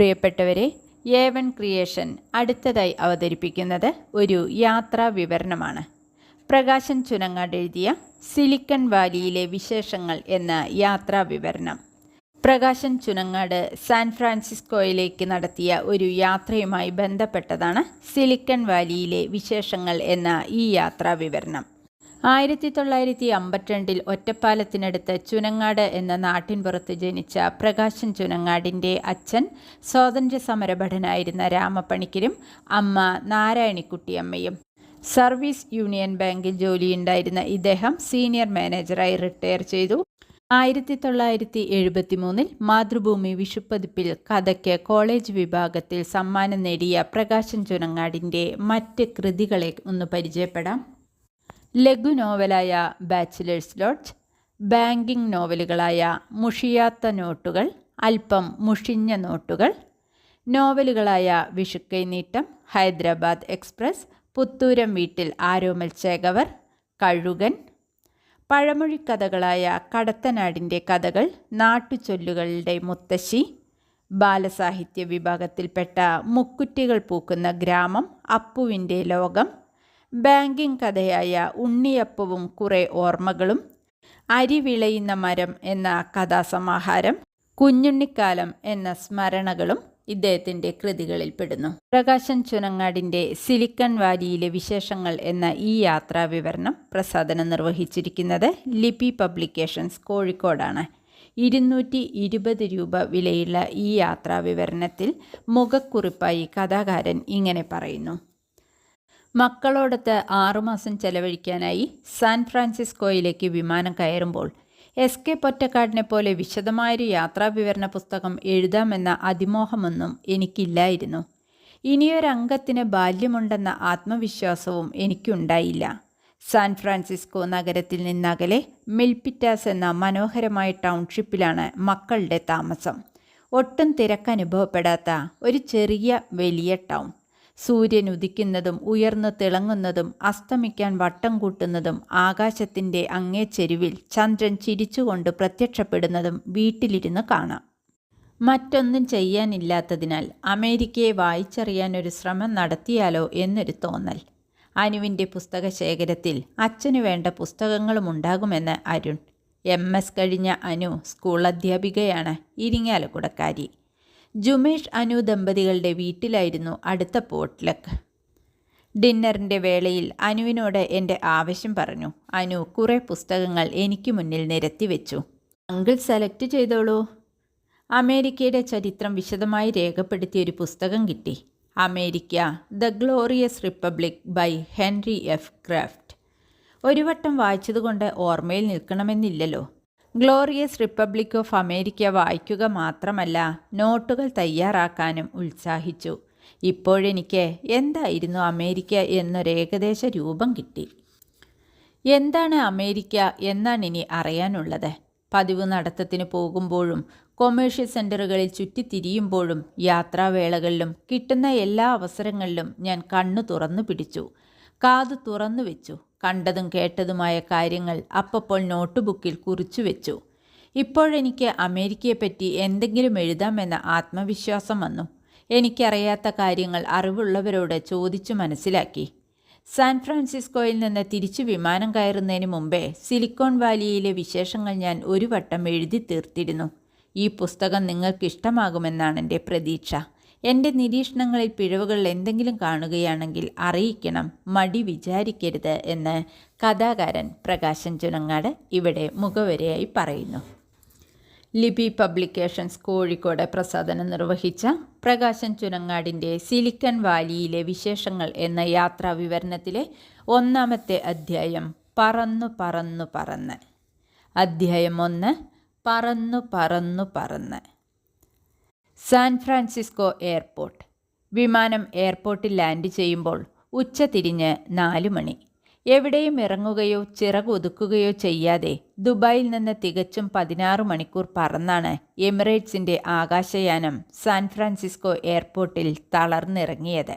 പ്രിയപ്പെട്ടവരെ ഏവൻ ക്രിയേഷൻ അടുത്തതായി അവതരിപ്പിക്കുന്നത് ഒരു യാത്രാ വിവരണമാണ്. പ്രകാശൻ ചുനങ്ങാട് എഴുതിയ സിലിക്കൺ വാലിയിലെ വിശേഷങ്ങൾ എന്ന യാത്രാ വിവരണം. പ്രകാശൻ ചുനങ്ങാട് സാൻ ഫ്രാൻസിസ്കോയിലേക്ക് നടത്തിയ ഒരു യാത്രയുമായി ബന്ധപ്പെട്ടതാണ് സിലിക്കൺ വാലിയിലെ വിശേഷങ്ങൾ എന്ന ഈ യാത്രാ വിവരണം. ആയിരത്തി തൊള്ളായിരത്തി അമ്പത്തിരണ്ടിൽ ഒറ്റപ്പാലത്തിനടുത്ത് ചുനങ്ങാട് എന്ന നാട്ടിൻപുറത്ത് ജനിച്ച പ്രകാശൻ ചുനങ്ങാടിന്റെ അച്ഛൻ സ്വാതന്ത്ര്യ സമരഭടനായിരുന്ന രാമപ്പണിക്കരും അമ്മ നാരായണിക്കുട്ടിയമ്മയും. സർവീസ് യൂണിയൻ ബാങ്കിൽ ജോലിയുണ്ടായിരുന്ന ഇദ്ദേഹം സീനിയർ മാനേജറായി റിട്ടയർ ചെയ്തു. ആയിരത്തി തൊള്ളായിരത്തി എഴുപത്തി മൂന്നിൽ മാതൃഭൂമി വിഷുപ്പതിപ്പിൽ കഥയ്ക്ക് കോളേജ് വിഭാഗത്തിൽ സമ്മാനം നേടിയ പ്രകാശൻ ചുനങ്ങാടിന്റെ മറ്റ് കൃതികളെ ഒന്ന് പരിചയപ്പെടാം. ലഘു നോവലായ ബാച്ചിലേഴ്സ് ലോഡ്ജ് ബാങ്കിംഗ് നോവലുകളായ മുഷിയാത്ത നോട്ടുകൾ അല്പം മുഷിഞ്ഞ നോട്ടുകൾ നോവലുകളായ വിഷുക്കൈ നീട്ടം ഹൈദരാബാദ് എക്സ്പ്രസ് പുത്തൂരം വീട്ടിൽ ആരോമൽ ചേകവർ കഴുകൻ പഴമൊഴിക്കഥകളായ കടത്തനാടിന്റെ കഥകൾ നാട്ടുചൊല്ലുകളുടെ മുത്തശ്ശി ബാലസാഹിത്യ വിഭാഗത്തിൽപ്പെട്ട മുക്കുറ്റികൾ പൂക്കുന്ന ഗ്രാമം അപ്പുവിന്റെ ലോകം ബാങ്കിംഗ് കഥയായ ഉണ്ണിയപ്പവും കുറേ ഓർമ്മകളും അരി വിളയുന്ന മരം എന്ന കഥാസമാഹാരം കുഞ്ഞുണ്ണിക്കാലം എന്ന സ്മരണകളും ഇദ്ദേഹത്തിന്റെ കൃതികളിൽ പെടുന്നു പ്രകാശൻ ചുനങ്ങാടിന്റെ സിലിക്കൺ വാലിയിലെ വിശേഷങ്ങൾ എന്ന ഈ യാത്രാ വിവരണം പ്രസാദനം നിർവഹിച്ചിരിക്കുന്നത് ലിപി പബ്ലിക്കേഷൻസ് കോഴിക്കോടാണ്. ഇരുന്നൂറ്റി ഇരുപത് രൂപ വിലയുള്ള ഈ യാത്രാ വിവരണത്തിൽ മുഖക്കുറിപ്പായി കഥാകാരൻ ഇങ്ങനെ പറയുന്നു. മക്കളോടൊത്ത് ആറുമാസം ചെലവഴിക്കാനായി സാൻ ഫ്രാൻസിസ്കോയിലേക്ക് വിമാനം കയറുമ്പോൾ എസ് കെ പൊറ്റക്കാടിനെ പോലെ വിശദമായൊരു യാത്രാവിവരണ പുസ്തകം എഴുതാമെന്ന അതിമോഹമൊന്നും എനിക്കില്ലായിരുന്നു. ഇനിയൊരംഗത്തിന് ബാല്യമുണ്ടെന്ന ആത്മവിശ്വാസവും എനിക്കുണ്ടായില്ല. സാൻ ഫ്രാൻസിസ്കോ നഗരത്തിൽ നിന്നകലെ മിൽപിറ്റാസ് എന്ന മനോഹരമായ ടൗൺഷിപ്പിലാണ് മക്കളുടെ താമസം. ഒട്ടും തിരക്കനുഭവപ്പെടാത്ത ഒരു ചെറിയ വലിയ ടൗൺ. സൂര്യൻ ഉദിക്കുന്നതും ഉയർന്നു തിളങ്ങുന്നതും അസ്തമിക്കാൻ വട്ടം കൂട്ടുന്നതും ആകാശത്തിന്റെ അങ്ങേ ചെരുവിൽ ചന്ദ്രൻ ചിരിച്ചുകൊണ്ട് പ്രത്യക്ഷപ്പെടുന്നതും വീട്ടിലിരുന്ന് കാണാം. മറ്റൊന്നും ചെയ്യാനില്ലാത്തതിനാൽ അമേരിക്കയെ വായിച്ചറിയാൻ ഒരു ശ്രമം നടത്തിയാലോ എന്നൊരു തോന്നൽ. അനുവിന്റെ പുസ്തക ശേഖരത്തിൽ അച്ഛനു വേണ്ട പുസ്തകങ്ങളും ഉണ്ടാകുമെന്ന് അരുൺ. എം. എസ്. കഴിഞ്ഞ അനു സ്കൂൾ അധ്യാപികയാണ് ഇരിങ്ങാലക്കുടക്കാരി. ജുമേഷ് അനു ദമ്പതികളുടെ വീട്ടിലായിരുന്നു അടുത്ത പോട്ട്ലക്ക് ഡിന്നറിന്റെ വേളയിൽ അനുവിനോട് എന്റെ ആവശ്യം പറഞ്ഞു. അനു കുറേ പുസ്തകങ്ങൾ എനിക്ക് മുന്നിൽ നിരത്തി വെച്ചു. അങ്കിൾ സെലക്ട് ചെയ്തോളൂ. അമേരിക്കയുടെ ചരിത്രം വിശദമായി രേഖപ്പെടുത്തിയ ഒരു പുസ്തകം കിട്ടി. America the glorious republic by Henry F Craft. ഒരു വട്ടം വായിച്ചതുകൊണ്ട് ഓർമ്മയിൽ നിൽക്കണമെന്നില്ലല്ലോ. ഗ്ലോറിയസ് റിപ്പബ്ലിക് ഓഫ് അമേരിക്ക വായിക്കുക മാത്രമല്ല നോട്ടുകൾ തയ്യാറാക്കാനും ഉത്സാഹിച്ചു. ഇപ്പോഴെനിക്ക് എന്തായിരുന്നു അമേരിക്ക എന്നൊരു ഏകദേശ രൂപം കിട്ടി. എന്താണ് അമേരിക്ക എന്നാണ് ഇനി അറിയാനുള്ളത്. പതിവ് നടത്തത്തിന് പോകുമ്പോഴും കൊമേഴ്ഷ്യൽ സെന്ററുകളിൽ ചുറ്റിത്തിരിയുമ്പോഴും യാത്രാവേളകളിലും കിട്ടുന്ന എല്ലാ അവസരങ്ങളിലും ഞാൻ കണ്ണു തുറന്നു പിടിച്ചു. കാതു തുറന്നു വെച്ചു. കണ്ടതും കേട്ടതുമായ കാര്യങ്ങൾ അപ്പപ്പോൾ നോട്ട് ബുക്കിൽ കുറിച്ചു വെച്ചു. ഇപ്പോഴെനിക്ക് അമേരിക്കയെപ്പറ്റി എന്തെങ്കിലും എഴുതാമെന്ന ആത്മവിശ്വാസം വന്നു. എനിക്കറിയാത്ത കാര്യങ്ങൾ അറിവുള്ളവരോട് ചോദിച്ചു മനസ്സിലാക്കി. സാൻ ഫ്രാൻസിസ്കോയിൽ നിന്ന് തിരിച്ചു വിമാനം കയറുന്നതിന് മുമ്പേ സിലിക്കോൺ വാലിയിലെ വിശേഷങ്ങൾ ഞാൻ ഒരു വട്ടം എഴുതി തീർത്തിരുന്നു. ഈ പുസ്തകം നിങ്ങൾക്ക് ഇഷ്ടമാകുമെന്നാണ് എന്റെ പ്രതീക്ഷ. എന്റെ നിരീക്ഷണങ്ങളിൽ പിഴവുകൾ എന്തെങ്കിലും കാണുകയാണെങ്കിൽ അറിയിക്കണം മടി വിചാരിക്കരുത് എന്ന് കഥാകാരൻ പ്രകാശൻ ചുനങ്ങാട് ഇവിടെ മുഖവരയായി പറയുന്നു. ലിപി പബ്ലിക്കേഷൻസ് കോഴിക്കോട് പ്രസാദനം നിർവഹിച്ച പ്രകാശൻ ചുനങ്ങാടിന്റെ സിലിക്കൺ വാലിയിലെ വിശേഷങ്ങൾ എന്ന യാത്രാ വിവരണത്തിലെ ഒന്നാമത്തെ അധ്യായം പറന്നു പറന്നു പറന്ന്. അധ്യായം ഒന്ന് പറന്നു പറന്നു പറന്ന്. San Francisco airport. വിമാനം എയർപോർട്ടിൽ ലാൻഡ് ചെയ്യുമ്പോൾ ഉച്ച തിരിഞ്ഞ് നാല് മണി. എവിടെയും ഇറങ്ങുകയോ ചിറകൊതുക്കുകയോ ചെയ്യാതെ ദുബായിൽ നിന്ന് തികച്ചും പതിനാറ് മണിക്കൂർ പറന്നാണ് എമിറേറ്റ്സിന്റെ ആകാശയാനം സാൻ ഫ്രാൻസിസ്കോ എയർപോർട്ടിൽ തളർന്നിറങ്ങിയത്.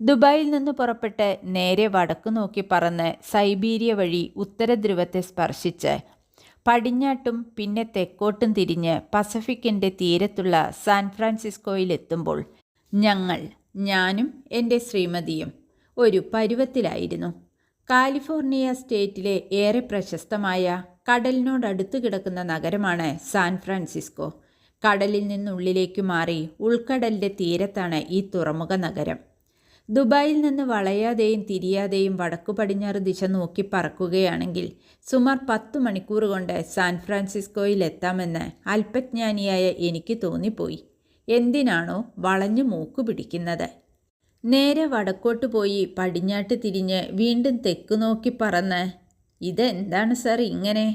ദുബായിൽ നിന്ന് പുറപ്പെട്ട് നേരെ വടക്കു നോക്കി പറന്ന് സൈബീരിയ വഴി ഉത്തരധ്രുവത്തെ സ്പർശിച്ച് പടിഞ്ഞാട്ടും പിന്നെ തെക്കോട്ടും തിരിഞ്ഞ് പസഫിക്കിന്റെ തീരത്തുള്ള സാൻ ഫ്രാൻസിസ്കോയിലെത്തുമ്പോൾ ഞങ്ങൾ ഞാനും എന്റെ ശ്രീമതിയും ഒരു പരുവത്തിലായിരുന്നു. കാലിഫോർണിയ സ്റ്റേറ്റിലെ ഏറെ പ്രശസ്തമായ കടലിനോടടുത്ത് കിടക്കുന്ന നഗരമാണ് സാൻ ഫ്രാൻസിസ്കോ. കടലിൽ നിന്നുള്ളിലേക്ക് മാറി ഉൾക്കടലിന്റെ തീരത്താണ് ഈ തുറമുഖ നഗരം. ദുബായിൽ നിന്ന് വളയാതെയും തിരിയാതെയും വടക്കു പടിഞ്ഞാറ് ദിശ നോക്കി പറക്കുകയാണെങ്കിൽ സുമാർ പത്തു മണിക്കൂർ കൊണ്ട് സാൻ ഫ്രാൻസിസ്കോയിൽ എത്താമെന്ന് അല്പജ്ഞാനിയായ എനിക്ക് തോന്നിപ്പോയി. എന്തിനാണോ വളഞ്ഞു മൂക്കു പിടിക്കുന്നത്? നേരെ വടക്കോട്ട് പോയി പടിഞ്ഞാട്ട് തിരിഞ്ഞ് വീണ്ടും തെക്ക് നോക്കി പറന്ന് ഇതെന്താണ് സർ ഇങ്ങനെ?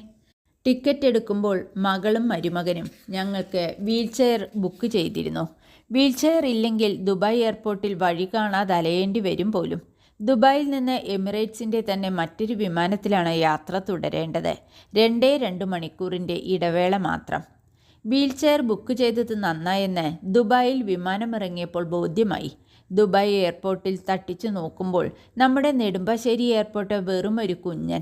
ടിക്കറ്റ് എടുക്കുമ്പോൾ മകളും മരുമകനും ഞങ്ങൾക്ക് വീൽചെയർ ബുക്ക് ചെയ്തിരുന്നു. വീൽചെയർ ഇല്ലെങ്കിൽ ദുബായ് എയർപോർട്ടിൽ വഴി കാണാതെ അലയേണ്ടി വരും പോലും. ദുബായിൽ നിന്ന് എമിറേറ്റ്സിന്റെ തന്നെ മറ്റൊരു വിമാനത്തിലാണ് യാത്ര തുടരേണ്ടത്. രണ്ടേ രണ്ട് മണിക്കൂറിന്റെ ഇടവേള മാത്രം. വീൽചെയർ ബുക്ക് ചെയ്തത് നന്നായെന്ന് ദുബായിൽ വിമാനമിറങ്ങിയപ്പോൾ ബോധ്യമായി. ദുബായ് എയർപോർട്ടിൽ തട്ടിച്ചു നോക്കുമ്പോൾ നമ്മുടെ നെടുമ്പാശ്ശേരി എയർപോർട്ട് വെറും ഒരു കുഞ്ഞൻ.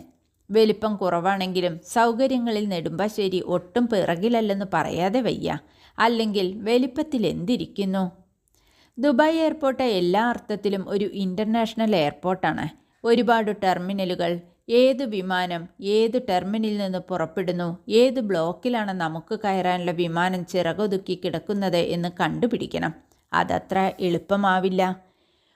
വലിപ്പം കുറവാണെങ്കിലും സൗകര്യങ്ങളിൽ നെടുമ്പാശ്ശേരി ഒട്ടും പിറകിലല്ലെന്ന് പറയാതെ വയ്യ. അല്ലെങ്കിൽ വലിപ്പത്തിൽ എന്തിരിക്കുന്നു ദുബായ് എയർപോർട്ട് എല്ലാ അർത്ഥത്തിലും ഒരു ഇന്റർനാഷണൽ എയർപോർട്ടാണ്. ഒരുപാട് ടെർമിനലുകൾ ഏത് വിമാനം ഏത് ടെർമിനലിൽ നിന്ന് പുറപ്പെടുന്നു ഏത് ബ്ലോക്കിലാണ് നമുക്ക് കയറാനുള്ള വിമാനം ചിറകൊതുക്കി കിടക്കുന്നത് എന്ന് കണ്ടുപിടിക്കണം. അതത്ര എളുപ്പമാവില്ല.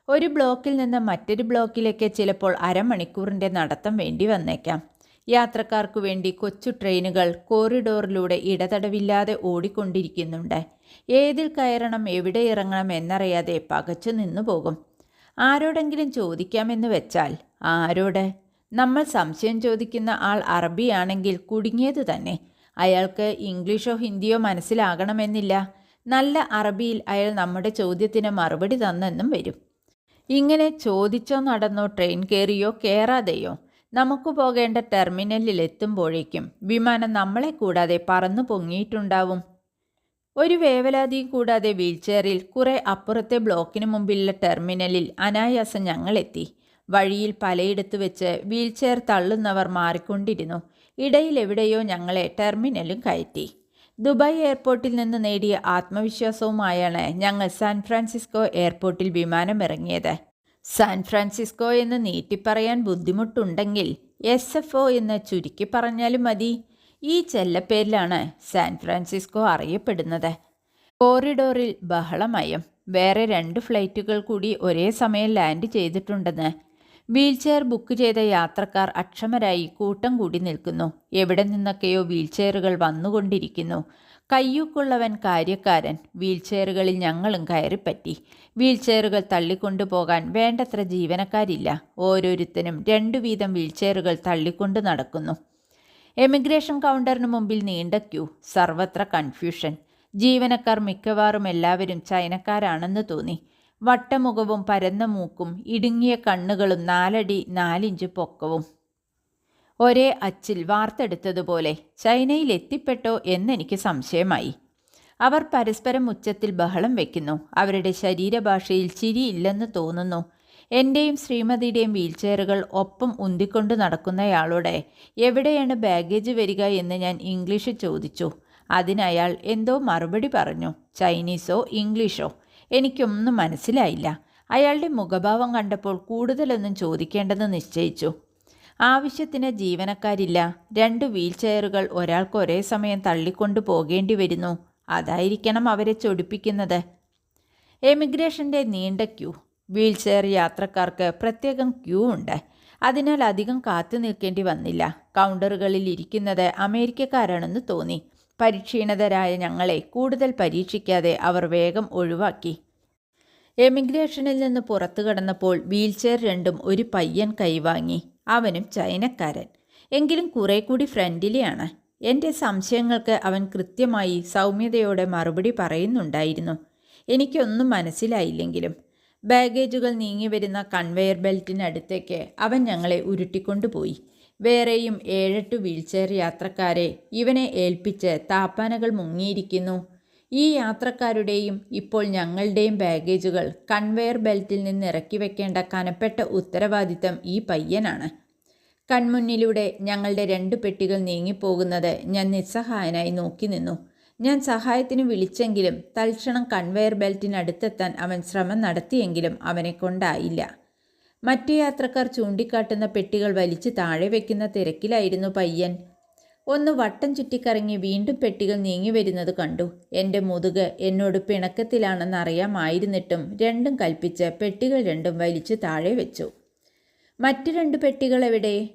ഒരു ബ്ലോക്കിൽ നിന്ന് മറ്റൊരു ബ്ലോക്കിലേക്ക് ചിലപ്പോൾ അരമണിക്കൂറിന്റെ നടത്തം വേണ്ടി വന്നേക്കാം. യാത്രക്കാർക്കു വേണ്ടി കൊച്ചു ട്രെയിനുകൾ കോറിഡോറിലൂടെ ഇടതടവില്ലാതെ ഓടിക്കൊണ്ടിരിക്കുന്നുണ്ട്. ഏതിൽ കയറണം എവിടെ ഇറങ്ങണം എന്നറിയാതെ പകച്ചു നിന്നു പോകും ആരോടെങ്കിലും ചോദിക്കാമെന്ന് വെച്ചാൽ ആരോട്? നമ്മൾ സംശയം ചോദിക്കുന്ന ആൾ അറബിയാണെങ്കിൽ കുടുങ്ങിയത് തന്നെ. അയാൾക്ക് ഇംഗ്ലീഷോ ഹിന്ദിയോ മനസ്സിലാകണമെന്നില്ല. നല്ല അറബിയിൽ അയാൾ നമ്മുടെ ചോദ്യത്തിന് മറുപടി തന്നെന്നും വരും. ഇങ്ങനെ ചോദിച്ചോ നടന്നോ ട്രെയിൻ കയറിയോ കയറാതെയോ നമുക്ക് പോകേണ്ട ടെർമിനലിൽ എത്തുമ്പോഴേക്കും വിമാനം നമ്മളെ കൂടാതെ പറന്നു പൊങ്ങിയിട്ടുണ്ടാവും. ഒരു വേവലാതിയും കൂടാതെ വീൽചെയറിൽ കുറെ അപ്പുറത്തെ ബ്ലോക്കിന് മുമ്പിലുള്ള ടെർമിനലിൽ അനായാസം ഞങ്ങളെത്തി. വഴിയിൽ പലയിടത്ത് വെച്ച് വീൽചെയർ തള്ളുന്നവർ മാറിക്കൊണ്ടിരുന്നു. ഇടയിൽ എവിടെയോ ഞങ്ങളെ ടെർമിനലും കയറ്റി. ദുബായ് എയർപോർട്ടിൽ നിന്ന് നേടിയ ആത്മവിശ്വാസവുമായാണ് ഞങ്ങൾ സാൻ ഫ്രാൻസിസ്കോ എയർപോർട്ടിൽ വിമാനം ഇറങ്ങിയത്. സാൻ ഫ്രാൻസിസ്കോ എന്ന് നീട്ടിപ്പറയാൻ ബുദ്ധിമുട്ടുണ്ടെങ്കിൽ എസ് എഫ് ഒ എന്ന് ചുരുക്കി പറഞ്ഞാലും മതി. ഈ ചെല്ലപ്പേരിലാണ് സാൻ ഫ്രാൻസിസ്കോ അറിയപ്പെടുന്നത്. കോറിഡോറിൽ ബഹളമയം. വേറെ രണ്ട് ഫ്ലൈറ്റുകൾ കൂടി ഒരേ സമയം ലാൻഡ് ചെയ്തിട്ടുണ്ടെന്ന്. വീൽചെയർ ബുക്ക് ചെയ്ത യാത്രക്കാർ അക്ഷമരായി കൂട്ടം കൂടി നിൽക്കുന്നു. എവിടെ നിന്നൊക്കെയോ വീൽചെയറുകൾ വന്നുകൊണ്ടിരിക്കുന്നു. കയ്യൂക്കുള്ളവൻ കാര്യക്കാരൻ. വീൽചെയറുകളിൽ ഞങ്ങളും കയറിപ്പറ്റി. വീൽചെയറുകൾ തള്ളിക്കൊണ്ടുപോകാൻ വേണ്ടത്ര ജീവനക്കാരില്ല. ഓരോരുത്തരും രണ്ടു വീതം വീൽചെയറുകൾ തള്ളിക്കൊണ്ട് നടക്കുന്നു. എമിഗ്രേഷൻ കൗണ്ടറിന് മുമ്പിൽ നീണ്ട ക്യൂ. സർവത്ര കൺഫ്യൂഷൻ. ജീവനക്കാർ മിക്കവാറും എല്ലാവരും ചൈനക്കാരാണെന്ന് തോന്നി. വട്ടമുഖവും പരന്ന മൂക്കും ഇടുങ്ങിയ കണ്ണുകളും നാലടി നാലിഞ്ച് പൊക്കവും. ഒരേ അച്ചിൽ വാർത്തെടുത്തതുപോലെ ചൈനയിൽ എത്തിപ്പെട്ടോ എന്നെനിക്ക് സംശയമായി. അവർ പരസ്പരം ഉച്ചത്തിൽ ബഹളം വെക്കുന്നു. അവരുടെ ശരീരഭാഷയിൽ ചിരിയില്ലെന്ന് തോന്നുന്നു. എന്റെയും ശ്രീമതിയുടെയും വീൽചെയറുകൾ ഒപ്പം ഉന്തിക്കൊണ്ട് നടക്കുന്നയാളോടെ എവിടെയാണ് ബാഗേജ് വരിക എന്ന് ഞാൻ ഇംഗ്ലീഷ് ചോദിച്ചു. അതിനയാൾ എന്തോ മറുപടി പറഞ്ഞു. ചൈനീസോ ഇംഗ്ലീഷോ? എനിക്കൊന്നും മനസ്സിലായില്ല. അയാളുടെ മുഖഭാവം കണ്ടപ്പോൾ കൂടുതലൊന്നും ചോദിക്കേണ്ടെന്ന് നിശ്ചയിച്ചു. ആവശ്യത്തിന് ജീവനക്കാരില്ല. രണ്ട് വീൽചെയറുകൾ ഒരാൾക്ക് ഒരേ സമയം തള്ളിക്കൊണ്ടു പോകേണ്ടി വരുന്നു. അതായിരിക്കണം അവരെ ചൊടിപ്പിക്കുന്നത്. എമിഗ്രേഷന്റെ നീണ്ട ക്യൂ. വീൽചെയർ യാത്രക്കാർക്ക് പ്രത്യേകം ക്യൂ ഉണ്ട്. അതിനാൽ അധികം കാത്തു നിൽക്കേണ്ടി വന്നില്ല. കൗണ്ടറുകളിൽ ഇരിക്കുന്നത് അമേരിക്കക്കാരാണെന്ന് തോന്നി. പരിക്ഷീണിതരായ ഞങ്ങളെ കൂടുതൽ പരീക്ഷിക്കാതെ അവർ വേഗം ഒഴിവാക്കി. എമിഗ്രേഷനിൽ നിന്ന് പുറത്തു കടന്നപ്പോൾ വീൽചെയർ രണ്ടും ഒരു പയ്യൻ കൈവാങ്ങി. അവനും ചൈനക്കാരൻ. എങ്കിലും കുറെ കൂടി ഫ്രണ്ട്ലിയാണ്. എന്റെ സംശയങ്ങൾക്ക് അവൻ കൃത്യമായി സൗമ്യതയോടെ മറുപടി പറയുന്നുണ്ടായിരുന്നു. എനിക്കൊന്നും മനസ്സിലായില്ലെങ്കിലും. ബാഗേജുകൾ നീങ്ങി വരുന്ന കൺവെയർ ബെൽറ്റിനടുത്തേക്ക് അവൻ ഞങ്ങളെ ഉരുട്ടിക്കൊണ്ടുപോയി. വേറെയും ഏഴെട്ട് വീൽചെയർ യാത്രക്കാരെ ഇവനെ ഏൽപ്പിച്ച് താപ്പാനകൾ മുങ്ങിയിരിക്കുന്നു. ഈ യാത്രക്കാരുടെയും ഇപ്പോൾ ഞങ്ങളുടെയും ബാഗേജുകൾ കൺവെയർ ബെൽറ്റിൽ നിന്ന് ഇറക്കി വെക്കേണ്ട കനപ്പെട്ട ഉത്തരവാദിത്തം ഈ പയ്യനാണ്. കൺമുന്നിലൂടെ ഞങ്ങളുടെ രണ്ട് പെട്ടികൾ നീങ്ങിപ്പോകുന്നത് ഞാൻ നിസ്സഹായനായി നോക്കി നിന്നു. ഞാൻ സഹായത്തിന് വിളിച്ചെങ്കിലും തൽക്ഷണം കൺവെയർ ബെൽറ്റിനടുത്തെത്താൻ അവൻ ശ്രമം നടത്തിയെങ്കിലും അവനെ കൊണ്ടായില്ല. മറ്റു യാത്രക്കാർ ചൂണ്ടിക്കാട്ടുന്ന പെട്ടികൾ വലിച്ചു താഴെ വയ്ക്കുന്ന തിരക്കിലായിരുന്നു പയ്യൻ. ഒന്ന് വട്ടം ചുറ്റിക്കറങ്ങി വീണ്ടും പെട്ടികൾ നീങ്ങി വരുന്നത് കണ്ടു. എന്റെ മുതുക് എന്നോട് പിണക്കത്തിലാണെന്ന് അറിയാമായിരുന്നിട്ടും രണ്ടും കൽപ്പിച്ച് പെട്ടികൾ രണ്ടും വലിച്ചു താഴെ വെച്ചു. മറ്റു രണ്ട് പെട്ടികൾ എവിടെ?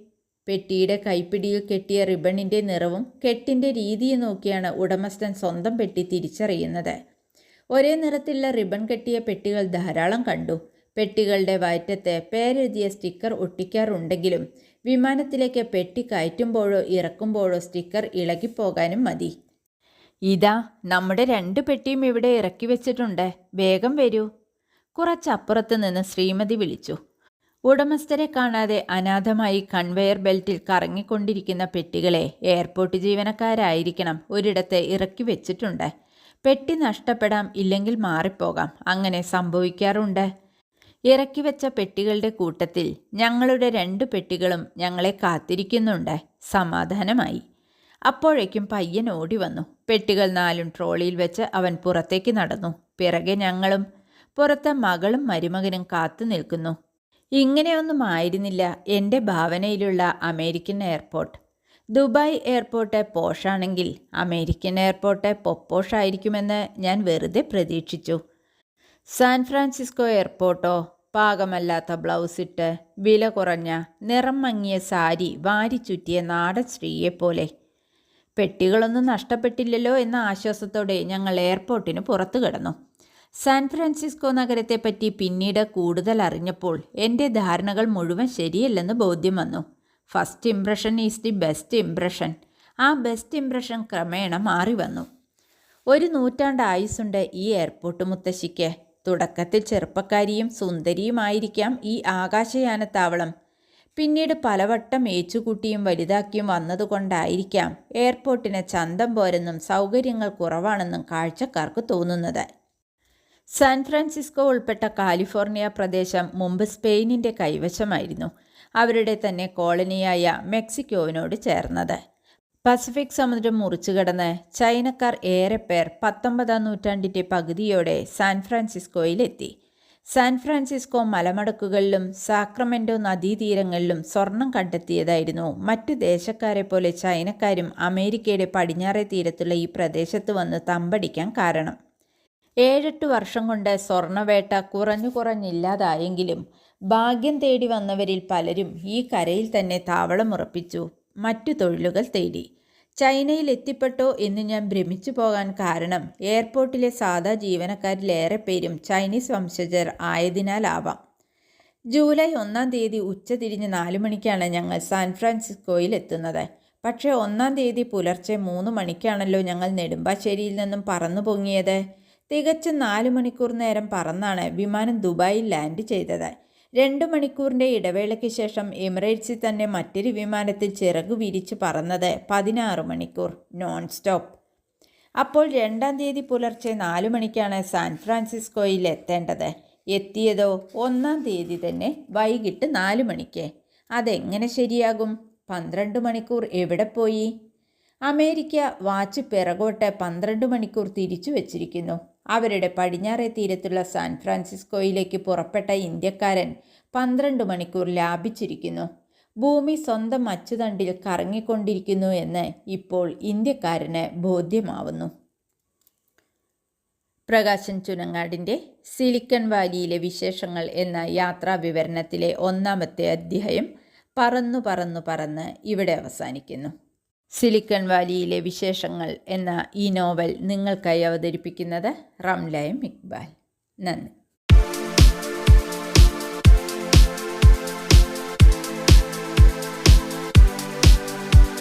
പെട്ടിയുടെ കൈപ്പിടിയിൽ കെട്ടിയ റിബണിന്റെ നിറവും കെട്ടിന്റെ രീതിയും നോക്കിയാണ് ഉടമസ്ഥൻ സ്വന്തം പെട്ടി തിരിച്ചറിയുന്നത്. ഒരേ നിറത്തിലുള്ള റിബൺ കെട്ടിയ പെട്ടികൾ ധാരാളം കണ്ടു. പെട്ടികളുടെ വയറ്റത്ത് പേരെഴുതിയ സ്റ്റിക്കർ ഒട്ടിക്കാറുണ്ടെങ്കിലും വിമാനത്തിലേക്ക് പെട്ടി കയറ്റുമ്പോഴോ ഇറക്കുമ്പോഴോ സ്റ്റിക്കർ ഇളകിപ്പോകാനും മതി. ഇതാ നമ്മുടെ രണ്ട് പെട്ടിയും ഇവിടെ ഇറക്കി വെച്ചിട്ടുണ്ട്. വേഗം വരൂ. കുറച്ചപ്പുറത്ത് നിന്ന് ശ്രീമതി വിളിച്ചു. ഉടമസ്ഥരെ കാണാതെ അനാഥമായി കൺവെയർ ബെൽറ്റിൽ കറങ്ങിക്കൊണ്ടിരിക്കുന്ന പെട്ടികളെ എയർപോർട്ട് ജീവനക്കാരായിരിക്കണം ഒരിടത്ത് ഇറക്കി വെച്ചിട്ടുണ്ട്. പെട്ടി നഷ്ടപ്പെടാം ഇല്ലെങ്കിൽ മാറിപ്പോകാം. അങ്ങനെ സംഭവിക്കാറുണ്ട്. ഇറക്കി വെച്ച പെട്ടികളുടെ കൂട്ടത്തിൽ ഞങ്ങളുടെ രണ്ട് പെട്ടികളും ഞങ്ങളെ കാത്തിരിക്കുന്നുണ്ട്. സമാധാനമായി. അപ്പോഴേക്കും പയ്യൻ ഓടി വന്നു. പെട്ടികൾ നാലും ട്രോളിയിൽ വെച്ച് അവൻ പുറത്തേക്ക് നടന്നു. പിറകെ ഞങ്ങളും പുറത്തെ മകളും മരുമകനും കാത്തു നിൽക്കുന്നു. ഇങ്ങനെയൊന്നും ആയിരുന്നില്ല എന്റെ ഭാവനയിലുള്ള അമേരിക്കൻ എയർപോർട്ട്. ദുബായ് എയർപോർട്ട് പോഷാണെങ്കിൽ അമേരിക്കൻ എയർപോർട്ട് പൊപ്പോഷായിരിക്കുമെന്ന് ഞാൻ വെറുതെ പ്രതീക്ഷിച്ചു. സാൻ ഫ്രാൻസിസ്കോ എയർപോർട്ടോ പാകമല്ലാത്ത ബ്ലൗസ് ഇട്ട് വില കുറഞ്ഞ നിറം മങ്ങിയ സാരി വാരി ചുറ്റിയ നാടൻ സ്ത്രീയെപ്പോലെ. പെട്ടികളൊന്നും നഷ്ടപ്പെട്ടില്ലല്ലോ എന്ന ആശ്വാസത്തോടെ ഞങ്ങൾ എയർപോർട്ടിന് പുറത്തു കിടന്നു. സാൻ ഫ്രാൻസിസ്കോ നഗരത്തെപ്പറ്റി പിന്നീട് കൂടുതൽ അറിഞ്ഞപ്പോൾ എന്റെ ധാരണകൾ മുഴുവൻ ശരിയല്ലെന്ന് ബോധ്യം വന്നു. First impression is the best impression. ആ ബെസ്റ്റ് ഇംപ്രഷൻ ക്രമേണ മാറി വന്നു. ഒരു നൂറ്റാണ്ട് ആയുസുണ്ട് ഈ എയർപോർട്ട് മുത്തശ്ശിക്ക്. തുടക്കത്തിൽ ചെറുപ്പക്കാരിയും സുന്ദരിയുമായിരിക്കാം ഈ ആകാശയാനത്താവളം. പിന്നീട് പലവട്ടം ഏച്ചുകൂട്ടിയും വലുതാക്കിയും വന്നതുകൊണ്ടായിരിക്കാം എയർപോർട്ടിന് ചന്തം പോരെന്നും സൗകര്യങ്ങൾ കുറവാണെന്നും കാഴ്ചക്കാർക്ക് തോന്നുന്നത്. സാൻ ഫ്രാൻസിസ്കോ ഉൾപ്പെട്ട കാലിഫോർണിയ പ്രദേശം മുമ്പ് സ്പെയിനിന്റെ കൈവശമായിരുന്നു. അവരുടെ തന്നെ കോളനിയായ മെക്സിക്കോവിനോട് ചേർന്നത്. പസഫിക് സമുദ്രം മുറിച്ചു കടന്ന് ചൈനക്കാർ ഏറെ പേർ പത്തൊമ്പതാം നൂറ്റാണ്ടിന്റെ പകുതിയോടെ സാൻ ഫ്രാൻസിസ്കോയിലെത്തി സാൻ ഫ്രാൻസിസ്കോ മലമടക്കുകളിലും സാക്രമെന്റോ നദീതീരങ്ങളിലും സ്വർണം കണ്ടെത്തിയതായിരുന്നു. മറ്റു ദേശക്കാരെ പോലെ ചൈനക്കാരും അമേരിക്കയുടെ പടിഞ്ഞാറേ തീരത്തുള്ള ഈ പ്രദേശത്ത് വന്ന് തമ്പടിക്കാൻ കാരണം. ഏഴെട്ട് വർഷം കൊണ്ട് സ്വർണവേട്ട കുറഞ്ഞു കുറഞ്ഞില്ലാതായെങ്കിലും ഭാഗ്യം തേടി വന്നവരിൽ പലരും ഈ കരയിൽ തന്നെ താവളമുറപ്പിച്ചു. മറ്റു തൊഴിലുകൾ തേടി. ചൈനയിൽ എത്തിപ്പെട്ടോ എന്ന് ഞാൻ ഭ്രമിച്ചു പോകാൻ കാരണം എയർപോർട്ടിലെ സാധാ ജീവനക്കാരിലേറെ പേരും ചൈനീസ് വംശജർ ആയതിനാലാവാം. ജൂലൈ ഒന്നാം തീയതി ഉച്ചതിരിഞ്ഞ് നാല് മണിക്കാണ് ഞങ്ങൾ സാൻ ഫ്രാൻസിസ്കോയിൽ എത്തുന്നത്. പക്ഷേ ഒന്നാം തീയതി പുലർച്ചെ മൂന്ന് മണിക്കാണല്ലോ ഞങ്ങൾ നെടുമ്പാശ്ശേരിയിൽ നിന്നും പറന്നു പൊങ്ങിയത്. തികച്ചും നാല് മണിക്കൂർ നേരം പറന്നാണ് വിമാനം ദുബായിൽ ലാൻഡ് ചെയ്തത്. രണ്ട് മണിക്കൂറിന്റെ ഇടവേളയ്ക്ക് ശേഷം എമിറേറ്റ്സിൽ തന്നെ മറ്റൊരു വിമാനത്തിൽ ചിറകു വിരിച്ച് പറന്നത് പതിനാറ് മണിക്കൂർ നോൺ സ്റ്റോപ്പ് അപ്പോൾ രണ്ടാം തീയതി പുലർച്ചെ നാല് മണിക്കാണ് സാൻ ഫ്രാൻസിസ്കോയിൽ എത്തേണ്ടത്. എത്തിയതോ ഒന്നാം തീയതി തന്നെ വൈകിട്ട് നാല് മണിക്ക്. അതെങ്ങനെ ശരിയാകും? പന്ത്രണ്ട് മണിക്കൂർ എവിടെ പോയി? അമേരിക്ക വാച്ച് പിറകോട്ട് പന്ത്രണ്ട് മണിക്കൂർ തിരിച്ചു വച്ചിരിക്കുന്നു. അവരുടെ പടിഞ്ഞാറേ തീരത്തുള്ള സാൻ ഫ്രാൻസിസ്കോയിലേക്ക് പുറപ്പെട്ട ഇന്ത്യക്കാരൻ പന്ത്രണ്ട് മണിക്കൂർ ലാഭിച്ചിരിക്കുന്നു. ഭൂമി സ്വന്തം അച്ചുതണ്ടിൽ കറങ്ങിക്കൊണ്ടിരിക്കുന്നു എന്ന് ഇപ്പോൾ ഇന്ത്യക്കാരന് ബോധ്യമാവുന്നു. പ്രകാശൻ ചുനങ്ങാടിന്റെ സിലിക്കൺ വാലിയിലെ വിശേഷങ്ങൾ എന്ന യാത്രാ വിവരണത്തിലെ ഒന്നാമത്തെ അധ്യായം പറന്നു പറന്നു പറന്ന് ഇവിടെ അവസാനിക്കുന്നു. സിലിക്കൺ വാലിയിലെ വിശേഷങ്ങൾ എന്ന ഈ നോവൽ നിങ്ങൾക്കായി അവതരിപ്പിക്കുന്നത് റംലയം ഇക്ബാൽ നന്ദി.